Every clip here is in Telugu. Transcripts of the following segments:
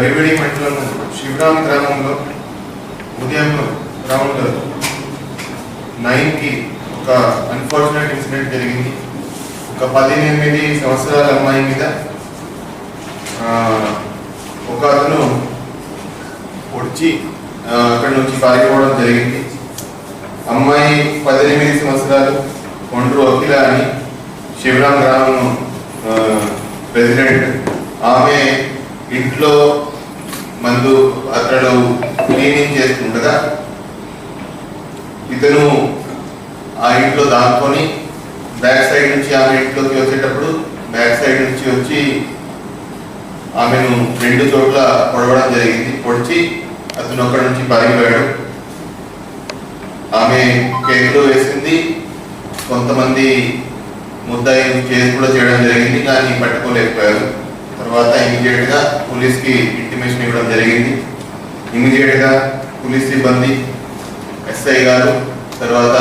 నిన్న గరిబిడి మండలం శివరాం గ్రామంలో ఉదయం రౌండ్ నైన్కి ఒక అన్ఫార్చునేట్ ఇన్సిడెంట్ జరిగింది. ఒక పదిహేనిమిది సంవత్సరాల అమ్మాయి మీద ఒక అతను పొడిచి అక్కడి నుంచి పారిపోవడం జరిగింది. అమ్మాయి పద్దెనిమిది సంవత్సరాలు ఒండ్రు అఖిల అని శివరాం గ్రామం ప్రెసిడెంట్ ఆమె ఇంట్లో మందు అతను క్లీనింగ్ చేస్తుండగా ఇతను ఆ ఇంట్లో దాక్కొని బ్యాక్ సైడ్ నుంచి ఆమె ఇంట్లోకి వచ్చేటప్పుడు బ్యాక్ సైడ్ నుంచి వచ్చి ఆమెను రెండు చోట్ల పొడవడం జరిగింది. పొడిచి అతను అక్కడి నుంచి పారిపోయాడు ఆమె కేకులో వేసింది. కొంతమంది ముద్దాయి కేసు కూడా చేయడం జరిగింది కానీ పట్టుకోలేకపోయారు. తర్వాత ఇమీడియట్గా పోలీస్కి ఇంటిమేషన్ ఇవ్వడం జరిగింది. ఇమీడియట్గా పోలీస్ సిబ్బంది ఎస్ఐ గారు తర్వాత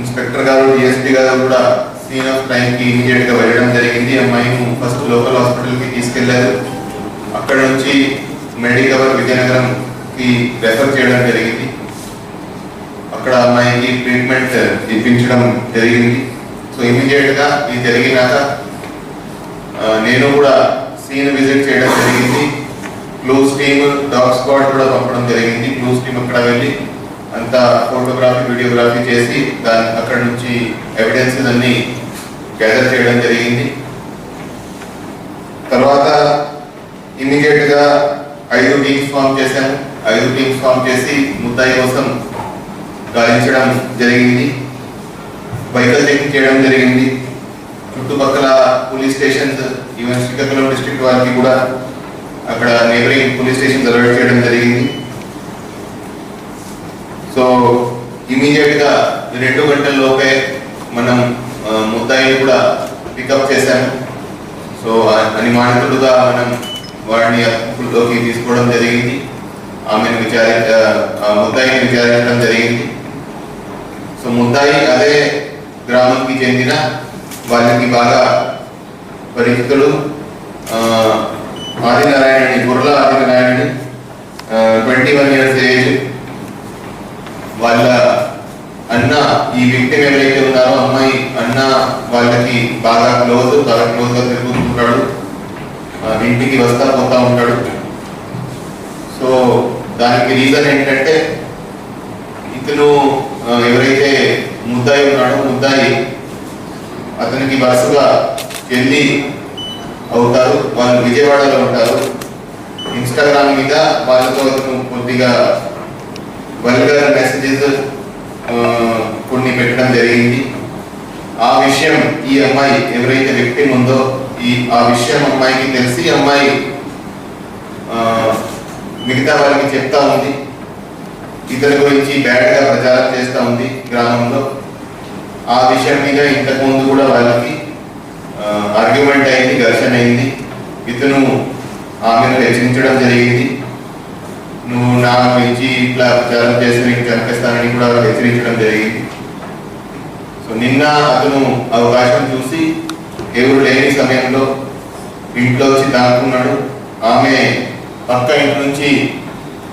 ఇన్స్పెక్టర్ గారు డిఎస్పీ గారు కూడా సీన్ ఆఫ్ క్రైమ్కి ఇమీడియట్గా వెళ్ళడం జరిగింది. అమ్మాయిని ఫస్ట్ లోకల్ హాస్పిటల్కి తీసుకెళ్ళారు. అక్కడ నుంచి మెడికవర్ విజయనగరం కి రెఫర్ చేయడం జరిగింది. అక్కడ అమ్మాయికి ట్రీట్మెంట్ ఇప్పించడం జరిగింది. సో ఇమీడియట్గా ఇది జరిగినాక నేను కూడా సీన్ విజిట్ చేయడం జరిగింది. క్లూస్ టీమ్ డాగ్ స్క్వాడ్ కూడా పంపడం జరిగింది. క్లూస్ టీమ్ అక్కడ వెళ్ళి అంతా ఫోటోగ్రఫీ వీడియోగ్రఫీ చేసి దాని అక్కడ నుంచి ఎవిడెన్సెస్ అన్ని గ్యాదర్ చేయడం జరిగింది. తర్వాత ఇమీడియట్గా ఐదు టీమ్స్ ఫామ్ చేశాము. ఐదు టీమ్స్ ఫామ్ చేసి ముద్దాయి కోసం గాలించడం జరిగింది. వెహికల్ చెకింగ్ చేయడం జరిగింది. చుట్టుపక్కల police stations even Srikakulam district వారికి కూడా అక్కడ నేబరింగ్ పోలీస్ స్టేషన్ అలర్ట్ చేయడం జరిగింది. సో ఇమీడియట్గా రెండు గంటల లోపే మనం ముద్దాయిని కూడా పికప్ చేశాము సో ఆ- అనుమానితుడుగా మనం వాడిని అప్పుల్లోకి తీసుకోవడం జరిగింది. ఆమెను విచారి ముద్దాయిని విచారించడం జరిగింది. సో ముద్దాయి అదే గ్రామంకి చెందిన వాళ్ళకి బాగా పరిచితుడు ఆ, ఆదినారాయణని బుర్ల ఆదినారాయణని ట్వంటీ వన్ ఇయర్స్ ఏజ్ వాళ్ళ అన్న ఈ విక్టిమ్ ఎవరైతే ఉన్నారో అమ్మాయి అన్న వాళ్ళకి బాగా క్లోజ్ బాగా క్లోజ్గా తిరుగుతుంటాడు. ఆ, ఇంటికి వస్తా పోతా ఉంటాడు. సో దానికి రీజన్ ఏంటంటే ఇతను ఎవరైతే ముద్దాయి ఉన్నాడో ముద్దాయి అతనికి వరుసగా ఎన్ని అవుతారు వాళ్ళు విజయవాడలో ఉంటారు ఇన్స్టాగ్రామ్ మీద వాళ్ళతో కొద్దిగా వల్గర్ మెసేజెస్ కొన్ని పెట్టడం జరిగింది. ఆ విషయం ఈ అమ్మాయి ఎవరైతే వ్యక్తి ఉందో ఈ ఆ విషయం అమ్మాయికి తెలిసి అమ్మాయి మిగతా వాళ్ళకి చెప్తా ఉంది. ఇతని గురించి బ్యాడ్గా ప్రచారం చేస్తూ ఉంది గ్రామంలో. ఆ విషయం మీద ఇంతకుముందు కూడా వాళ్ళకి ఆర్గ్యుమెంట్ అయింది ఘర్షణ అయింది. ఇతను ఆమెను హెచ్చరించడం జరిగింది. నువ్వు నా గురించి ఇట్లా ప్రచారం చేసి నీకు చంపేస్తానని కూడా హెచ్చరించడం జరిగింది. సో నిన్న అతను అవకాశం చూసి ఎవరు లేని సమయంలో ఇంట్లో వచ్చి దాక్కున్నాడు. ఆమె పక్క ఇంటి నుంచి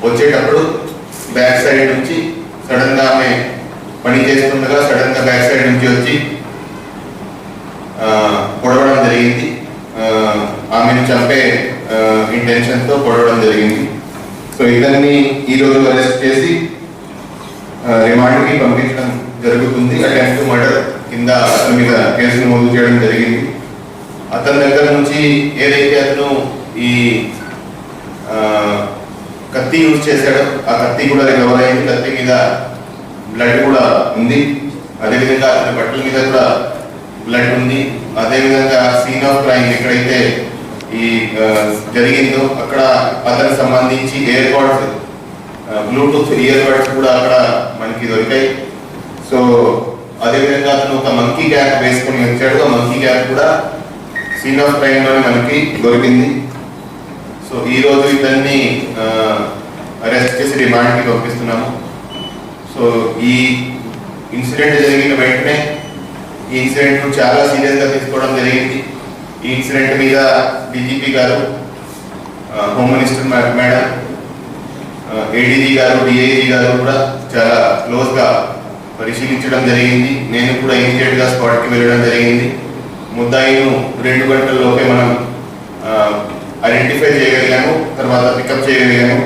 వచ్చేటప్పుడు బ్యాక్ సైడ్ నుంచి సడన్గా ఆమె పని చేస్తుండగా సడన్గా బ్యాక్ సైడ్ నుంచి వచ్చి ఆ, పొడవడం జరిగింది ఆ, ఆమెను చంపే ఇంటెన్షన్తో పొడవడం జరిగింది. సో ఇతన్ని ఈ రోజు అరెస్ట్ చేసి రిమాండ్కి పంపించడం జరుగుతుంది. అటెంప్ట్ మర్డర్ కింద అతని మీద కేసు నమోదు చేయడం జరిగింది. అతని దగ్గర నుంచి ఏదైతే అతను ఈ కత్తి యూజ్ చేశాడో ఆ కత్తి కూడా రికవర్ అయింది. కత్తి మీద బ్లడ్ కూడా ఉంది. అదేవిధంగా అతని బట్టల మీద కూడా బ్లడ్ ఉంది. అదేవిధంగా సీన్ ఆఫ్ క్రైమ్ ఎక్కడైతే ఈ జరిగిందో అక్కడ అతనికి సంబంధించి AirPods bluetooth earbuds కూడా అక్కడ మనకి దొరికాయి. సో అదేవిధంగా అతను ఒక మంకీ క్యాప్ వేసుకొని వచ్చాడు. ఆ మంకీ క్యాప్ కూడా సీన్ ఆఫ్ క్రైమ్లోనే మనకి దొరికింది. సో ఈరోజు ఇతన్ని అరెస్ట్ చేసి రిమాండ్కి పంపిస్తున్నాము. సో ఈ ఇన్సిడెంట్ జరిగిన వెంటనే ఈ ఇన్సిడెంట్ చాలా సీరియస్గా తీసుకోవడం జరిగింది. ఈ ఇన్సిడెంట్ మీద డీజీపీ గారు హోమ్ మినిస్టర్ మేడం ఏడీజీ గారు డిఐజీ గారు కూడా చాలా క్లోజ్గా పరిశీలించడం జరిగింది. నేను కూడా ఇమీడియట్గా స్పాట్కి వెళ్ళడం జరిగింది. ముద్దాయిను రెండు గంటల్లోపే మనం ఐడెంటిఫై చేయగలిగాము తర్వాత పికప్ చేయగలిగాము.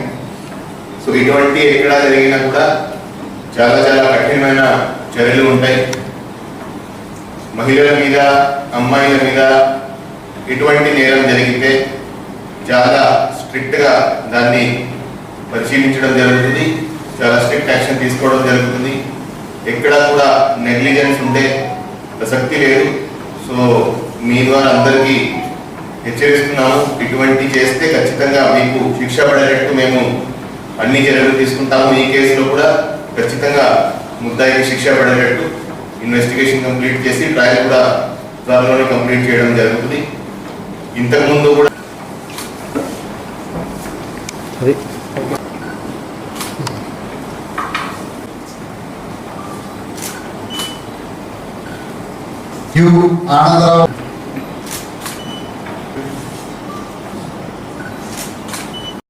సో ఇటువంటి ఎక్కడ జరిగినా కూడా చాలా చాలా కఠినమైన చర్యలు ఉంటాయి. మహిళల మీద అమ్మాయిల మీద ఎటువంటి నేరం జరిగితే చాలా స్ట్రిక్ట్గా దాన్ని పరిశీలించడం జరుగుతుంది. చాలా స్ట్రిక్ట్ యాక్షన్ తీసుకోవడం జరుగుతుంది. ఎక్కడ కూడా నెగ్లిజెన్స్ ఉండే ప్రసక్తి లేదు. సో మీ ద్వారా అందరికీ హెచ్చరిస్తున్నాము. ఇటువంటి చేస్తే ఖచ్చితంగా మీకు శిక్ష పడేటట్టు మేము అన్ని చర్యలు తీసుకుంటాము. ఈ కేసులో కూడా ఖచ్చితంగా ముద్దాయికి శిక్ష పడేటట్టు ఇన్వెస్టిగేషన్ కంప్లీట్ చేసి ట్రయల్ కూడా త్వరలోనే కంప్లీట్ చేయడం జరుగుతుంది. ఇంతకుముందు కూడా యు ఆనందరావు